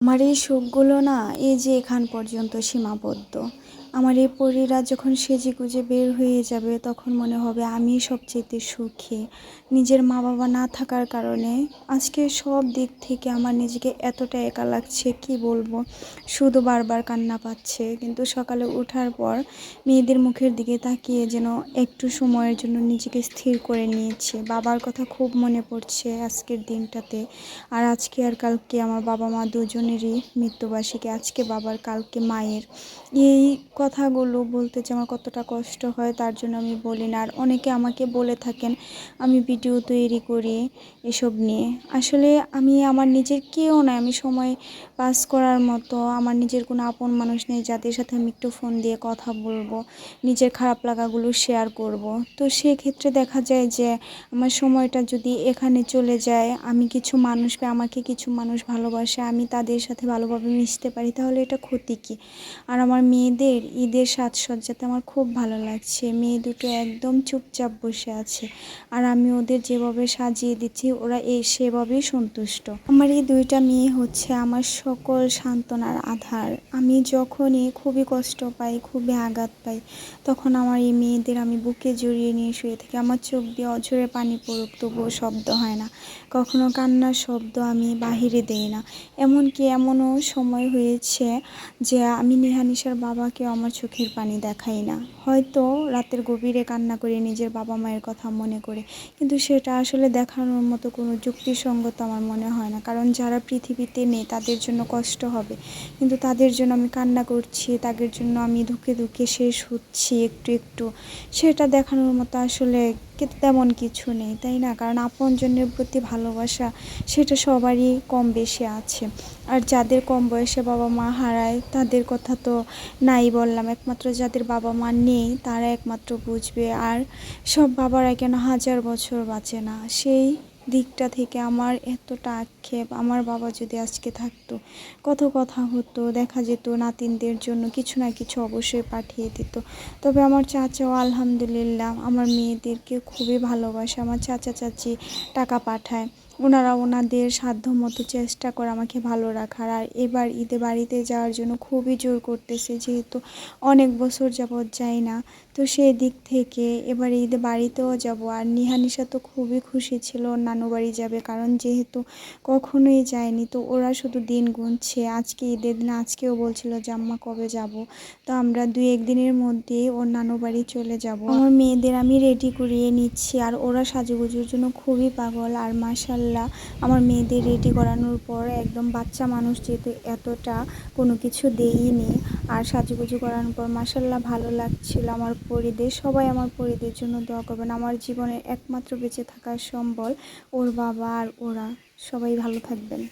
আমার এই সুখগুলো না এই যে এখান পর্যন্ত সীমাবদ্ধ। আমার এই পরীরা যখন সেজে গুজে বের হয়ে যাবে, তখন মনে হবে আমি সবচেয়ে সুখী। নিজের মা বাবা না থাকার কারণে আজকে সব দিক থেকে আমার নিজেকে এতটা একা লাগছে, কি বলব? শুধু বারবার কান্না পাচ্ছে। কিন্তু সকালে ওঠার পর মেয়েদের মুখের দিকে তাকিয়ে যেন একটু সময়ের জন্য নিজেকে স্থির করে নিয়েছে। বাবার কথা খুব মনে পড়ছে আজকের দিনটাতে। আর আজকে আর কালকে আমার বাবা মা দুজনেরই মৃত্যুবার্ষিকী, আজকে বাবার, কালকে মায়ের। এই কথাগুলো বলতে যে আমার কতটা কষ্ট হয়, তার জন্য আমি বলি না। আর অনেকে আমাকে বলে থাকেন, আমি ভিডিও তৈরি করি এসব নিয়ে। আসলে আমি আমার নিজের কেউ নয়, আমি সময় পাস করার মতো, আমার নিজের কোনো আপন মানুষ নেই যাদের সাথে আমি একটু ফোন দিয়ে কথা বলব, নিজের খারাপ লাগাগুলো শেয়ার করব। তো সেক্ষেত্রে দেখা যায় যে আমার সময়টা যদি এখানে চলে যায়, আমি কিছু মানুষ বা আমাকে কিছু মানুষ ভালোবাসে, আমি তাদের সাথে ভালোভাবে মিশতে পারি, তাহলে এটা ক্ষতি কী? আর আমার মেয়েদের ঈদের সাজসজ্জাতে আমার খুব ভালো লাগছে। মেয়ে দুটো একদম চুপচাপ বসে আছে। আর আমি ওদের যেভাবে সাজিয়ে দিচ্ছি, ওরা এই সেভাবেই সন্তুষ্ট। আমার এই দুইটা মেয়ে হচ্ছে আমার সকল সান্ত্বনার আধার। আমি যখনই খুবই কষ্ট পাই, খুবই আঘাত পাই, তখন আমার এই মেয়েদের আমি বুকে জড়িয়ে নিয়ে শুয়ে থাকি। আমার চোখ দিয়ে অঝরে পানি পড়ুক, তবুও শব্দ হয় না। কখনো কান্নার শব্দ আমি বাহিরে দেই না। এমনকি এমনও সময় হয়েছে যে আমি নেহানিশার বাবাকে আমার চোখের পানি দেখাই না। হয়তো রাতের গভীরে কান্না করে নিজের বাবা মায়ের কথা মনে করে, কিন্তু সেটা আসলে দেখানোর মতো কোনো যুক্তিসঙ্গত আমার মনে হয় না। কারণ যারা পৃথিবীতে নেই, তাদের জন্য কষ্ট হবে। কিন্তু তাদের জন্য আমি কান্না করছি, তাদের জন্য আমি ধুকে ধুকে শেষ হচ্ছি একটু একটু। সেটা দেখানোর মতো আসলে তেমন কিছু নেই, তাই না? কারণ আপনজনের প্রতি ভালোবাসা সেটা সবারই কম বেশি আছে। আর যাদের কম বয়সে বাবা মা হারায়, তাদের কথা তো নাই বললাম। একমাত্র যাদের বাবা মা নেই, তারা একমাত্র বুঝবে। আর সব বাবারা কেন হাজার বছর বাঁচে না? সেই দিকটা থেকে আমার এতটা আক্ষেপ, আমার বাবা যদি আজকে থাকতো, কত কথা হতো, দেখা যেত নাতিনদের জন্য কিছু না কিছু অবশ্যই পাঠিয়ে দিত। তবে আমার চাচাও আলহামদুলিল্লাহ, আমার মেয়েদেরকে খুবই ভালোবাসে, আমার চাচা চাচি টাকা পাঠায়। ওনারা ওনাদের সাধ্য মতো চেষ্টা করে আমাকে ভালো রাখার। আর এবার ঈদে বাড়িতে যাওয়ার জন্য খুবই জোর করতেছে, যেহেতু অনেক বছর যাবৎ যাই না। তো সেই দিক থেকে এবার ঈদে বাড়িতেও যাব। আর নিহানিশা তো খুবই খুশি ছিল, নানু বাড়ি যাবে, কারণ যেহেতু কখনোই যায়নি, তো ওরা শুধু দিন গুনছে। আজকে ঈদের দিন, আজকেও বলছিল যে, আম্মা, কবে যাব? তো আমরা দুই একদিনের মধ্যেই ওর নানু বাড়ি চলে যাব। আমার মেয়েদের আমি রেডি করিয়ে নিচ্ছি, আর ওরা সাজুগুজুর জন্য খুবই পাগল। আর মাসাল্লাহ আমার মেয়েদের রেডি করানোর পর একদম বাচ্চা মানুষ যেহেতু এতটা কোনো কিছু দেইনি, আর সাজুগুজু করানোর পর মাসাল্লাহ ভালো লাগছিল আমার পরিদের, সবাই আমার পরিদের জন্য দোয়া করবেন। আমার জীবনের একমাত্র বেঁচে থাকার সম্বল ওর বাবা আর ওরা। সবাই ভালো থাকবেন।